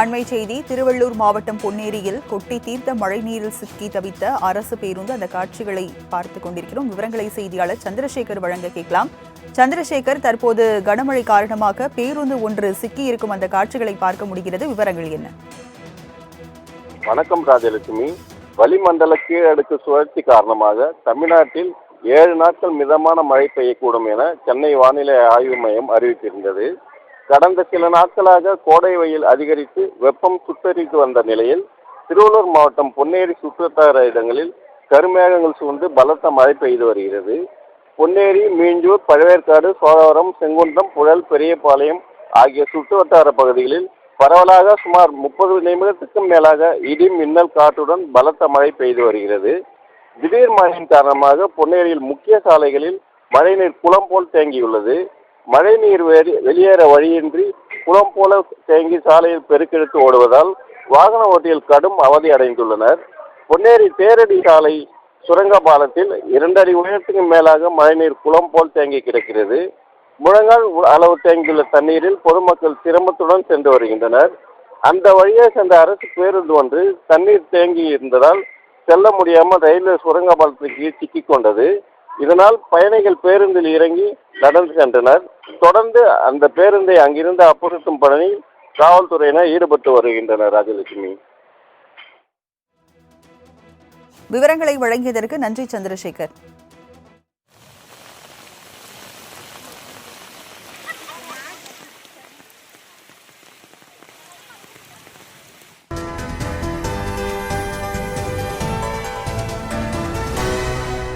அண்மை செய்தி திருவள்ளூர் மாவட்டம் பொன்னேரியில் கொட்டி தீர்த்த மழைநீரில் சிக்கி தவித்த அரசு பேருந்து அந்த காட்சிகளை பார்த்து கொண்டிருக்கிறோம். விவரங்களை செய்தியாளர் சந்திரசேகர் வழங்க கேட்கலாம். சந்திரசேகர் தற்போது கனமழை காரணமாக பேருந்து ஒன்று சிக்கி இருக்கும் அந்த காட்சிகளை பார்க்க முடிகிறது. விவரங்கள் என்ன? வணக்கம் ராஜலட்சுமி. வளிமண்டல கீழடுக்கு சுழற்சி காரணமாக தமிழ்நாட்டில் ஏழு நாட்கள் மிதமான மழை பெய்யக்கூடும் என சென்னை வானிலை ஆய்வு மையம் அறிவித்திருந்தது. கடந்த சில நாட்களாக கோடை வெயில் அதிகரித்து வெப்பம் சுத்தரித்து வந்த நிலையில் திருவள்ளூர் மாவட்டம் பொன்னேரி சுற்றுவட்டார இடங்களில் கருமேகங்கள் சூழ்ந்து பலத்த மழை பெய்து வருகிறது. பொன்னேரி மீஞ்சூர் பழவேற்காடு சோழவரம் செங்குன்றம் புழல் பெரியபாளையம் ஆகிய சுற்றுவட்டார பகுதிகளில் பரவலாக சுமார் முப்பது நிமிடத்துக்கும் மேலாக இடி மின்னல் காற்றுடன் பலத்த மழை பெய்து வருகிறது. திடீர் மழையின் காரணமாக பொன்னேரியில் முக்கிய சாலைகளில் மழைநீர் குளம் போல் தேங்கியுள்ளது. மழைநீர் வெளி- வெளியேற வழியின்றி குளம் போல தேங்கி சாலையில் பெருக்கெடுத்து ஓடுவதால் வாகன ஓட்டிகள் கடும் அவதி அடைந்துள்ளனர். பொன்னேரி தேரடி சாலை சுரங்க பாலத்தில் இரண்டடி உயரத்துக்கு மேலாக மழைநீர் குளம் போல் தேங்கி கிடக்கிறது. முழங்கால் அளவு தேங்கியுள்ள தண்ணீரில் பொதுமக்கள் சிரமத்துடன் சென்று வருகின்றனர். அந்த வழியே சென்ற அரசு பேருந்து ஒன்று தண்ணீர் தேங்கி இருந்ததால் செல்ல முடியாமல் ரயில்வே சுரங்க பாலத்துக்கு சிக்கிக் கொண்டது. இதனால் பயணிகள் பேருந்தில் இறங்கி நடந்து சென்றனர். தொடர்ந்து அந்த பேருந்தை அங்கிருந்து அப்புறத்தும் பணியில் காவல்துறையினர் ஈடுபட்டு வருகின்றனர் ராஜலட்சுமி. விவரங்களை வழங்கியதற்கு நன்றி சந்திரசேகர்.